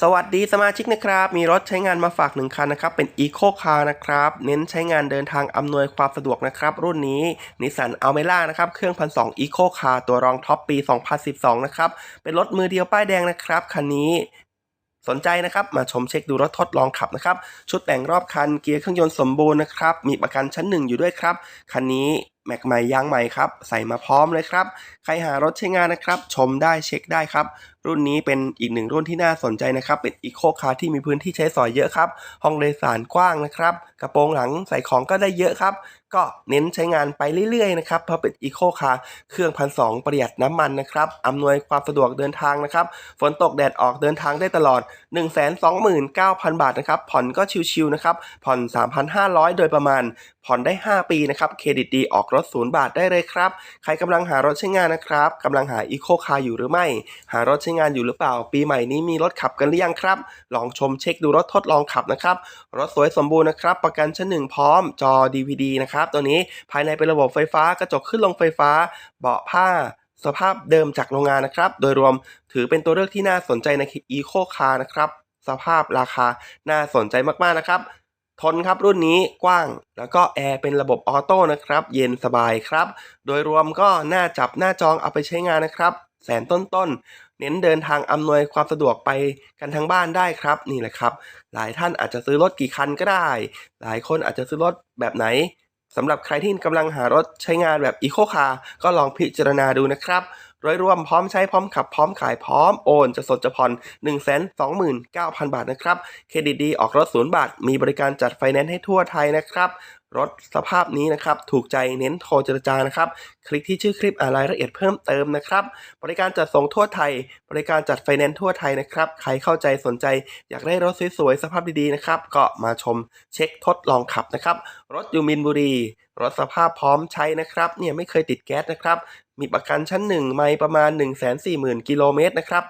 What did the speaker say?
สวัสดีสมาชิกนะครับ มีรถใช้งานมาฝากหนึ่งคันนะครับ เป็น Eco Car นะครับ เน้นใช้งานเดินทางอำนวยความสะดวกนะครับ รุ่นนี้ Nissan Almera นะครับ เครื่องพันสอง Eco Car ตัวรองท็อปปี 2012 นะครับ เป็นรถมือเดียวป้ายแดงนะครับ คันนี้สนใจนะครับ มาชมเช็คดูรถทดลองขับนะครับ ชุดแต่งรอบคันเกียร์เครื่องยนต์สมบูรณ์นะครับ มีประกันชั้นหนึ่งอยู่ด้วยครับ คันนี้แม็กใหม่ยางใหม่ครับ ใส่มาพร้อมเลยครับ ใครหารถใช้งานนะครับ ชมได้เช็คได้ครับ รุ่นนี้เป็นอีกหนึ่งรุ่นที่น่าสนใจนะครับ เป็นอีโคคาร์ที่มีพื้นที่ใช้สอยเยอะครับ ห้องโดยสารกว้างนะครับ กระโปรงหลังใส่ของก็ได้เยอะครับ ก็เน้นใช้งานไปเรื่อยๆนะครับ เพราะเป็นอีโคคาร์เครื่องพันสองประหยัดน้ำมันนะครับ อำนวยความสะดวกเดินทางนะครับ ฝนตกแดดออกเดินทางได้ตลอด 129,000 บาทนะครับ ผ่อนก็ชิวๆนะครับ ผ่อน 3,500 โดยประมาณ ผ่อนได้ 5 ปีนะครับ เครดิตดีออกรถศูนย์บาทได้เลยครับ ใครกำลังหารถใช้งานนะครับกำลังหาอีโคคาร์อยู่หรือไม่ หารถใช้งานอยู่หรือเปล่า ปีใหม่นี้มีรถขับกันหรือยังครับ ลองชมเช็คดูรถทดลองขับนะครับ รถสวยสมบูรณ์นะครับ ประกันชั้นหนึ่งพร้อมจอ DVD นะครับ ตัวนี้ภายในเป็นระบบไฟฟ้ากระจกขึ้นลงไฟฟ้า เบาะผ้าสภาพเดิมจากโรงงานนะครับ โดยรวมถือเป็นตัวเลือกที่น่าสนใจใน Eco Car นะครับ สภาพราคาน่าสนใจมากๆนะครับ ทนครับรุ่นนี้กว้าง แล้วก็แอร์เป็นระบบออโต้นะครับ เย็นสบายครับ โดยรวมก็น่าจับหน้าจองเอาไปใช้งานนะครับ แสนต้นๆ เน้นเดินทางอำนวยความสะดวกไปกันทั้งบ้านได้ครับนี่แหละครับ หลายท่านอาจจะซื้อรถกี่คันก็ได้ หลายคนอาจจะซื้อรถแบบไหนสำหรับใครที่กำลังหารถใช้งานแบบอีโคคาร์ก็ลองพิจารณาดูนะครับ โดยรวมพร้อมใช้พร้อมขับพร้อมขายพร้อมโอนจะสดจะผ่อน 129,000 บาทนะครับ เครดิตดีออกรถศูนย์บาท มีบริการจัดไฟแนนซ์ให้ทั่วไทยนะครับ รถสภาพนี้นะครับ ถูกใจเน้นโทรเจรจานะครับ คลิกที่ชื่อคลิปอ่านรายละเอียดเพิ่มเติมนะครับ บริการจัดส่งทั่วไทย บริการจัดไฟแนนซ์ทั่วไทยนะครับ ใครเข้าใจสนใจ อยากได้รถสวยๆสภาพดีๆนะครับ ก็มาชมเช็คทดลองขับนะครับ รถยูมินบุรีรถสภาพพร้อมใช้นะครับ เนี่ยไม่เคยติดแก๊สนะครับ มีประกันชั้น 1 ไม่ประมาณ 1 4 0 0 0 0 กิโลเมตรนะครับ